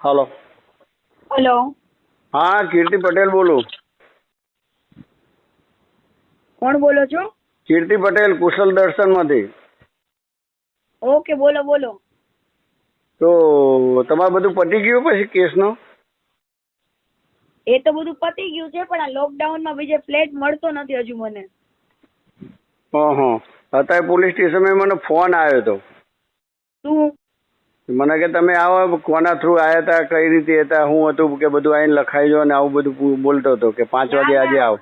Hello hello હા કીર્તિ પટેલ બોલું. કોણ બોલો છો? કીર્તિ પટેલ કુશલ દર્શનમાંથી. ઓકે બોલો બોલો. તો તમારે બધું પતી ગયું પછી કેસનો? એ તો બધું પતી ગયું છે પણ આ લોકડાઉનમાં બીજે ફ્લેટ મળતો નથી હજુ મને. હં હં અત્યારે પોલીસ સ્ટેશને મને ફોન આવ્યો હતો શું? મને કે તમે આવો કોના થ્રુ આવ્યા હતા કઈ રીતે હતા હું હતું કે બધું આવીને લખાઈ જો ને આવું બધું બોલતો હતો કે પાંચ વાગે આજે આવ.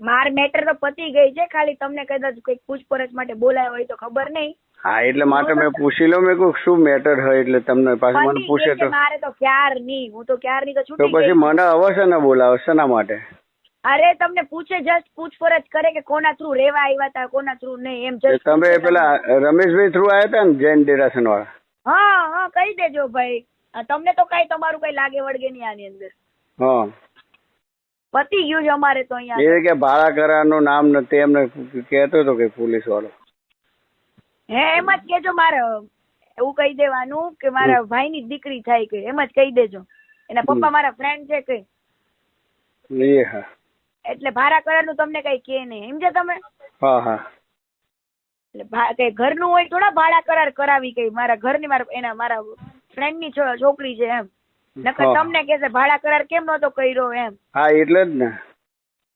માર મેટર તો પતી ગઈ છે ખાલી તમને કદાચ કંઈક પૂછપરછ માટે બોલાયો હોય તો ખબર નહીં. હા એટલે માટે મેં પૂછી લો મેં કોઈ શું મેટર હોય એટલે તમને પાછું મને પૂછે તો. મારે તો ક્યાર નહીં હું તો ક્યાર નહીં તો તો પછી મને અવશ્ય ના બોલાવો શેના માટે? અરે તમને પૂછે જસ્ટ પૂછપરછ કરે કે કોના થ્રુ રેવા આવ્યા હતા કોના થ્રુ નહીં એમ તમે પેલા રમેશભાઈ થ્રુ આવ્યા હતા ને જૈન ડેરાસન વાળા? હા કહી દેજો ભાઈ. તમને તો કઈ તમારું કઈ લાગે વળગે નહીં આની અંદર. હા. પતી ગયું છે અમારે તો અહીંયા એ કે ભાડા કરારનું નામ નથી એમને કહેતો હતો કે પોલીસ વાળો હે એમ જ કેજો મારે. એવું કહી દેવાનું કે મારા ભાઈની દીકરી થાય કે એમ જ કહી દેજો. એના પપ્પા મારા ફ્રેન્ડ છે કે. એટલે ભાડા કરારનું તમને કઈ કે નહીં. સમજ્યા તમે? હા હા. એટલે કઈ ઘરનું હોય થોડા ભાડા કરાર કરાવી કઈ મારા ઘરની મારા એના મારા ફ્રેન્ડની છોકરી છે એમ. નકર તમને તમને છે ભાડા કરાર કેમ નતો કર્યો એમ. હા એટલે જ ને.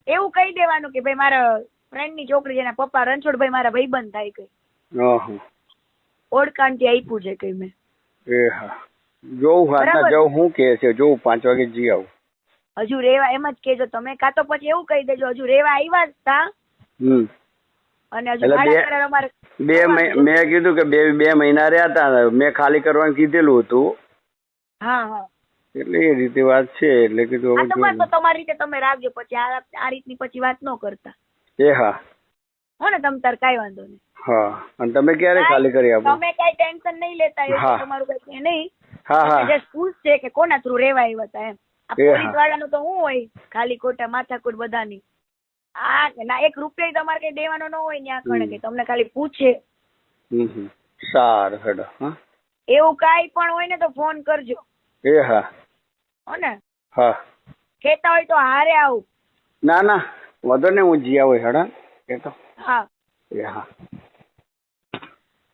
એવું કહી દેવાનું કે ભાઈ મારા ફ્રેન્ડની છોકરી છે એના પપ્પા રણછોડભાઈ મારા ભાઈબંધ થાય કઈ ઓળખાણથી ઓળખાણથી આપ્યું છે કઈ મેં. એ હા. જોઉં હાથના બરાબર. હું કે છે જોઉં પાંચ વાગે જી આવું. હજુ રેવા એમ જ કેજો તમે. કાં તો પછી એવું કહી દેજો હજુ રેવા આવ્યા જ તા. અને હજુ બે- મેં કીધું કે બે બે મહિના રહ્યા હતા મેં ખાલી કરવાનું કીધેલું હતું. હા હા. એટલે એ રીતે વાત છે એટલે કીધું હવે તમારે તમારી રીતે તમે રાખજો પછી આ આ રીતની પછી વાત ન કરતા. એ હા. હો ને તમ તાર કાઈ વાંધો નહીં. હા અને તમે ક્યારે ખાલી કરી આપો? તમે કઈ ટેન્શન નહીં લેતા એવું તમારું કઈ છે નહીં. હા હા. જસ્ટ પૂછશે કે કોના થ્રુ રેવા આવ્યા હતા એમ. આ પોલીસ વાળાનું તો શું હોય ખાલી ખોટા માથાકૂટ બધાની. આ ના એક રૂપિયા તમારે કઈ દેવાનો ન હોય ત્યાં કણે કે તમને ખાલી પૂછે. સારું હેડો હા. એવું કાઈ પણ હોય ને તો ફોન કરજો. એ હા. હો ને? હા. કેતા હોય તો હારે આવું. ના ના વધુ ને હું જીયા હોય હેડા કેતો? હા. એ હા.